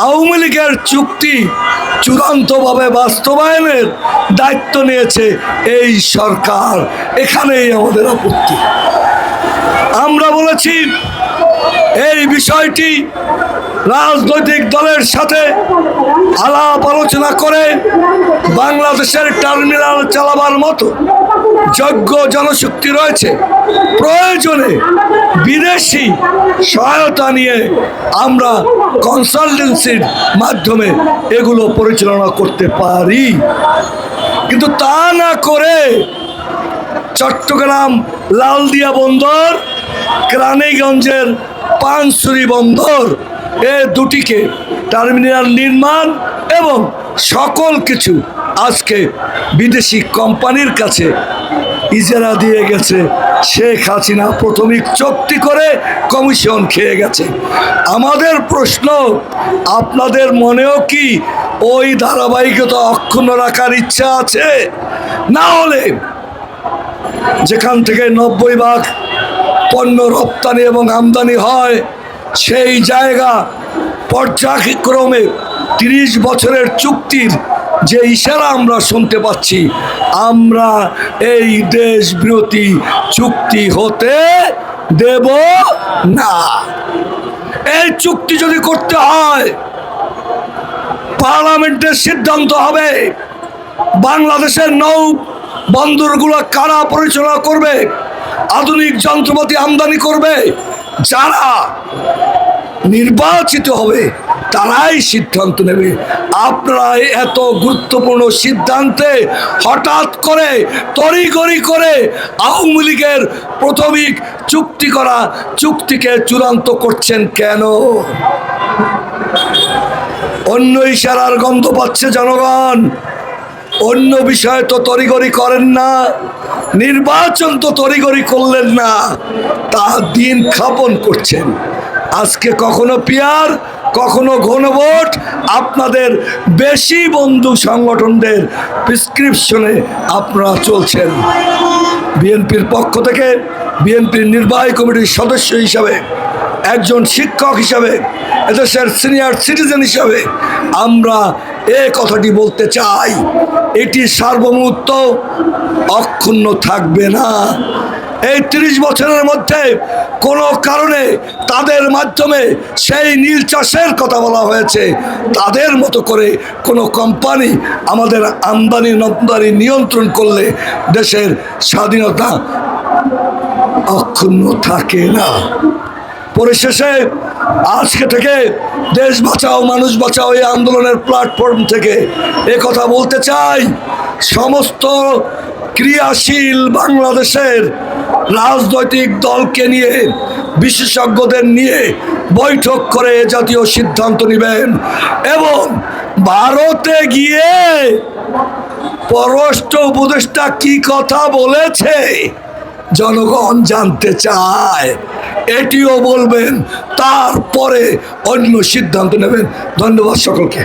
আওয়ামী লীগের চুক্তি চূড়ান্তভাবে বাস্তবায়নের দায়িত্ব নিয়েছে এই সরকার। এখানেই আমাদের আপত্তি। আমরা বলেছি, এই বিষয়টি রাজনৈতিক দলের সাথে আলাপ আলোচনা করে বাংলাদেশের টার্মিনাল চালাবার মতো যোগ্য জনশক্তি রয়েছে। প্রয়োজনে বিদেশি সহায়তা নিয়ে আমরা কনসালটেন্সির মাধ্যমে এগুলো পরিচালনা করতে পারি। কিন্তু তা না করে চট্টগ্রাম লালদিয়া বন্দর কেরানীগঞ্জের পানসুরি বন্দর, এ দুটিকে টার্মিনাল নির্মাণ এবং সকল কিছু আজকে বিদেশি কোম্পানির কাছে ইজারা দিয়ে গেছে। শেখ হাসিনা প্রাথমিক চুক্তি করে কমিশন খেয়ে গেছে। আমাদের প্রশ্ন, আপনাদের মনেও কি ওই ধারাবাহিকতা অক্ষুণ্ণ রাখার ইচ্ছা আছে? না হলে যেখান থেকে নব্বই ভাগ পণ্য রপ্তানি এবং আমদানি হয়, সেই জায়গা পর্যায়ক্রমে তিরিশ বছরের চুক্তির যে ইশারা আমরা শুনতে পাচ্ছি, আমরা এই দেশ বিরোধী চুক্তি হতে দেব না। এই চুক্তি যদি করতে হয়, পার্লামেন্টের সিদ্ধান্ত হবে, বাংলাদেশের নৌ বন্দরগুলো কারা পরিচালনা করবে, আধুনিক যন্ত্রপাতি আমদানি করবে, যারা নির্বাচিত হবে তারাই সিদ্ধান্ত নেবে। আপনারা এত গুরুত্বপূর্ণ সিদ্ধান্তে হঠাৎ করে তড়িগড়ি করে আওয়ামী লীগের প্রাথমিক চুক্তি করা চুক্তিকে চূড়ান্ত করছেন কেন? অন্য ইশারার গন্ধ পাচ্ছে জনগণ। অন্য বিষয়ে তো তরিগরি করেন না, নির্বাচন তো তড়িগড়ি করলেন না, তা দিন খাপন করছেন। আজকে কখনো পিয়ার কখনো ঘনভোট আপনাদের বেশি বন্ধু সংগঠনদের প্রেসক্রিপশনে আপনারা চলছেন। বিএনপির পক্ষ থেকে বিএনপির নির্বাহী কমিটির সদস্য হিসাবে, একজন শিক্ষক হিসাবে, এদেশের সিনিয়র সিটিজেন হিসাবে আমরা এ কথাটি বলতে চাই। এটি সার্বভৌমত্ব অক্ষুণ্ণ থাকবে না। এই তিরিশ বছরের মধ্যে কোনো কারণে তাদের মাধ্যমে সেই নীল চাষের কথা বলা হয়েছে। তাদের মতো করে কোনো কোম্পানি আমাদের আমদানি রপ্তানি নিয়ন্ত্রণ করলে দেশের স্বাধীনতা অক্ষুণ্ণ থাকে না। পরিশেষে আজকে থেকে দেশ বাঁচাও, মানুষ বাঁচাও এই আন্দোলনের প্ল্যাটফর্ম থেকে কথা বলতে চাই। সমস্ত ক্রিয়াশীল বাংলাদেশের রাজনৈতিক দলকে নিয়ে, বিশেষজ্ঞদের নিয়ে বৈঠক করে জাতীয় সিদ্ধান্ত নেবেন এবং ভারতে গিয়ে পররাষ্ট্র উপদেষ্টা কি কথা বলেছে জনগণ জানতে চায়। এটিও বলবেন, তারপরে অন্য সিদ্ধান্ত নেবেন। ধন্যবাদ সকলকে।